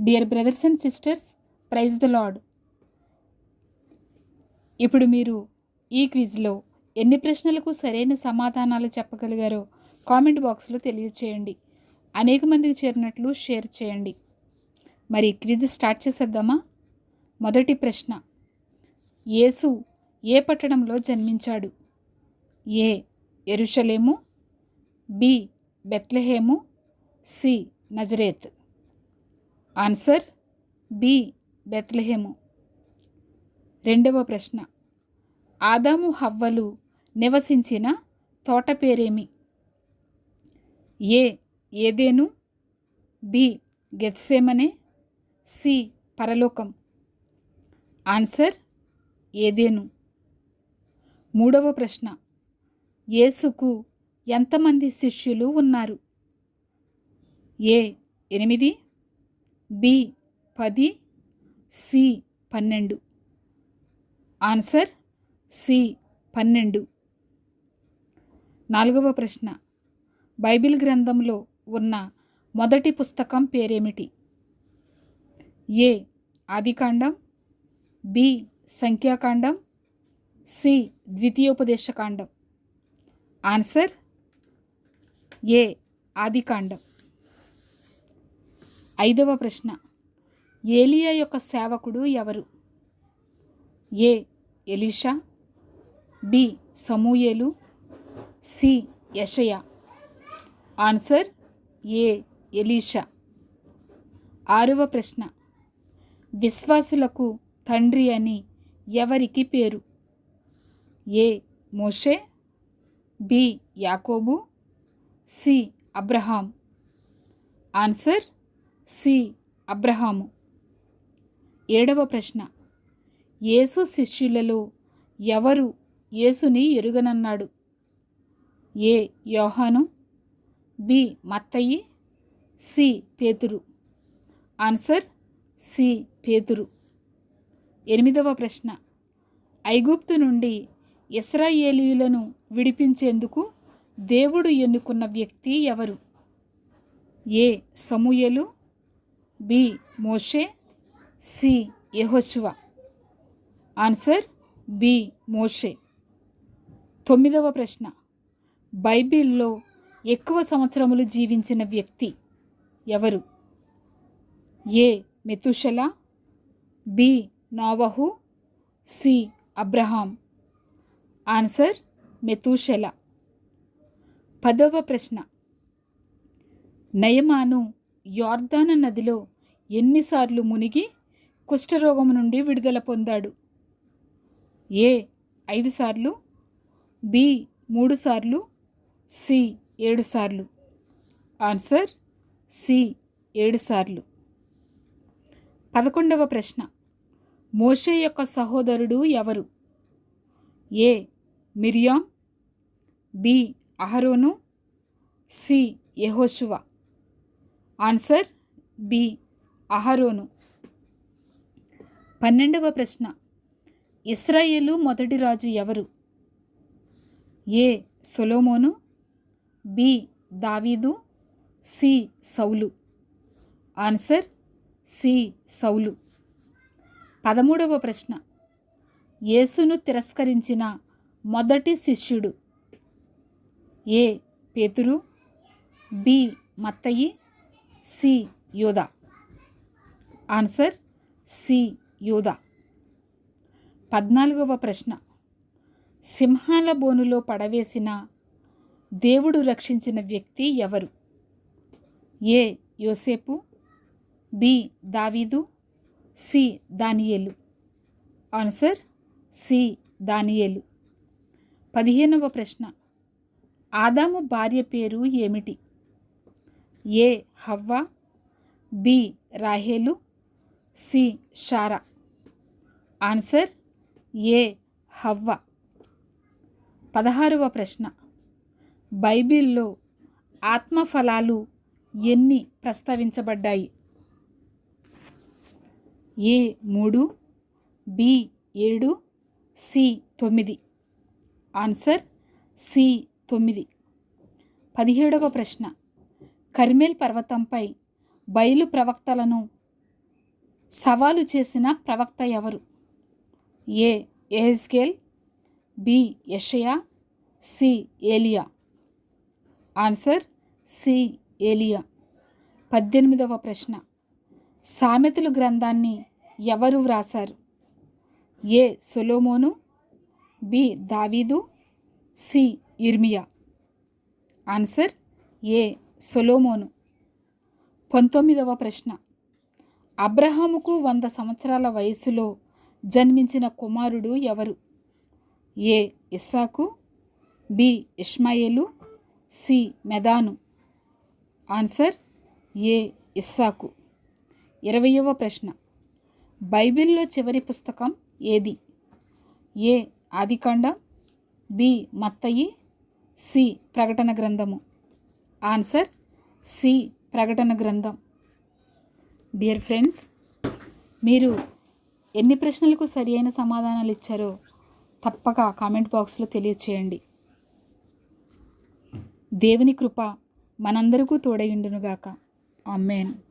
Dear brothers and sisters praise the Lord ఇప్పుడు మీరు ఈ క్విజ్లో ఎన్ని ప్రశ్నలకు సరైన సమాధానాలు చెప్పగలిగారో కామెంట్ బాక్స్లో తెలియచేయండి. అనేక మందికి చేరినట్లు షేర్ చేయండి. మరి క్విజ్ స్టార్ట్ చేసేద్దామా? మొదటి ప్రశ్న. యేసు ఏ పట్టణంలో జన్మించాడు? ఏ ఎరుషలేము? B Bethlehem? C Nazareth. Answer B బెత్లెహేము. రెండవ ప్రశ్న. ఆదాము హవ్వలు నివసించిన తోట పేరేమి? A Eden? B Gethsemane? C పరలోకం. ఆన్సర్ ఏదేను? మూడవ ప్రశ్న. యేసుకు ఎంతమంది శిష్యులు ఉన్నారు? ఏ ఎనిమిది? బి పది సి పన్నెండు. ఆన్సర్ సి పన్నెండు. నాలుగవ ప్రశ్న. బైబిల్ గ్రంథంలో ఉన్న మొదటి పుస్తకం పేరేమిటి? ఏ ఆదికాండం బి సంఖ్యాకాండం సి ద్వితీయోపదేశకాండం. ఆన్సర్ ఏ ఆదికాండం. ఐదవ ప్రశ్న. ఏలియా యొక్క సేవకుడు ఎవరు? A. Elisha. B. Samuel. C. Yeshaya. Answer A. Elisha. ఆరవ ప్రశ్న. విశ్వాసులకు తండ్రి అని ఎవరికి పేరు? ఏ. మోషే. బి. యాకోబు. C. Abraham. Answer C. Abraham. ఏడవ ప్రశ్న. యేసు శిష్యులలో ఎవరు యేసుని ఎరుగనన్నాడు? ఏ. యోహాను. బి. మత్తయి. సి. పేతురు. Answer C. పేతురు. ఎనిమిదవ ప్రశ్న. ఐగుప్తు నుండి ఇస్రాయేలీయులను విడిపించేందుకు దేవుడు ఎన్నుకున్న వ్యక్తి ఎవరు? ఏ. సమూయలు. బి. మోషే సి. యహోశివ ఆన్సర్ బి. మోషే. తొమ్మిదవ ప్రశ్న. బైబిల్లో ఎక్కువ సంవత్సరములు జీవించిన వ్యక్తి ఎవరు? ఏ. మెతుషల బి. నోవహు సి. అబ్రహాం. ఆన్సర్ మెతుషల. పదవ ప్రశ్న. నయమాను యార్దాన నదిలో ఎన్నిసార్లు మునిగి కుష్ఠరోగం నుండి విడుదల పొందాడు. ఏ ఐదు సార్లు బి మూడు సార్లు సి ఏడుసార్లు ఆన్సర్ సి ఏడుసార్లు పదకొండవ ప్రశ్న. మోషే యొక్క సహోదరుడు ఎవరు? ఏ మిరియాం బి అహరోను సి యహోశువా ఆన్సర్ బి అహరోను. పన్నెండవ ప్రశ్న. ఇస్రాయేలు మొదటి రాజు ఎవరు? ఏ సొలోమోను. బి దావీదు. సి సౌలు. ఆన్సర్ సి సౌలు. పదమూడవ ప్రశ్న. యేసును తిరస్కరించిన మొదటి శిష్యుడు. ఏ పేతురు. బి మత్తయి. సి యోధ. ఆన్సర్ సి యోధ. పద్నాలుగవ ప్రశ్న. సింహాల బోనులో పడవేసిన దేవుడు రక్షించిన వ్యక్తి ఎవరు? ఏ. యోసేపు. బి. దావీదు. సి. దానియేలు. Answer C. దానియేలు. పదిహేనవ ప్రశ్న. ఆదాము భార్య పేరు ఏమిటి? ఏ హవ్వ బి రాహేలు సి షారా. ఆన్సర్ ఏ హవ్వ. పదహారవ ప్రశ్న. బైబిల్లో ఆత్మఫలాలు ఎన్ని ప్రస్తావించబడ్డాయి? ఏ మూడు బి ఏడు సి తొమ్మిది. ఆన్సర్ సి తొమ్మిది. పదిహేడవ ప్రశ్న. కర్మేల్ పర్వతంపై బయలు ప్రవక్తలను సవాలు చేసిన ప్రవక్త ఎవరు? ఏ. ఎహెజ్కేల్ బి. యషయా సి. ఏలియా? Answer C. ఏలియా. పద్దెనిమిదవ ప్రశ్న. సామెతలు గ్రంథాన్ని ఎవరు వ్రాసారు ఏ. సొలోమోను బి. దావీదు సి. ఇర్మియా. Answer A. సొలోమోను. పంతొమ్మిదవ ప్రశ్న. అబ్రహాముకు వంద సంవత్సరాల వయసులో జన్మించిన కుమారుడు ఎవరు? A. Isaac B. Ishmael C. Medan. Answer A. ఇస్సాకు. ఇరవయవ ప్రశ్న. బైబిల్లో చివరి పుస్తకం ఏది? ఏ. ఆదికాండం బి. మత్తయి సి. ప్రకటన గ్రంథము. ఆన్సర్ సి ప్రకటన గ్రంథం. డియర్ ఫ్రెండ్స్ మీరు ఎన్ని ప్రశ్నలకు సరి అయిన సమాధానాలు ఇచ్చారో తప్పక కామెంట్ బాక్స్లో తెలియచేయండి. దేవుని కృప మనందరికీ తోడయుండునుగాక అమ్మేను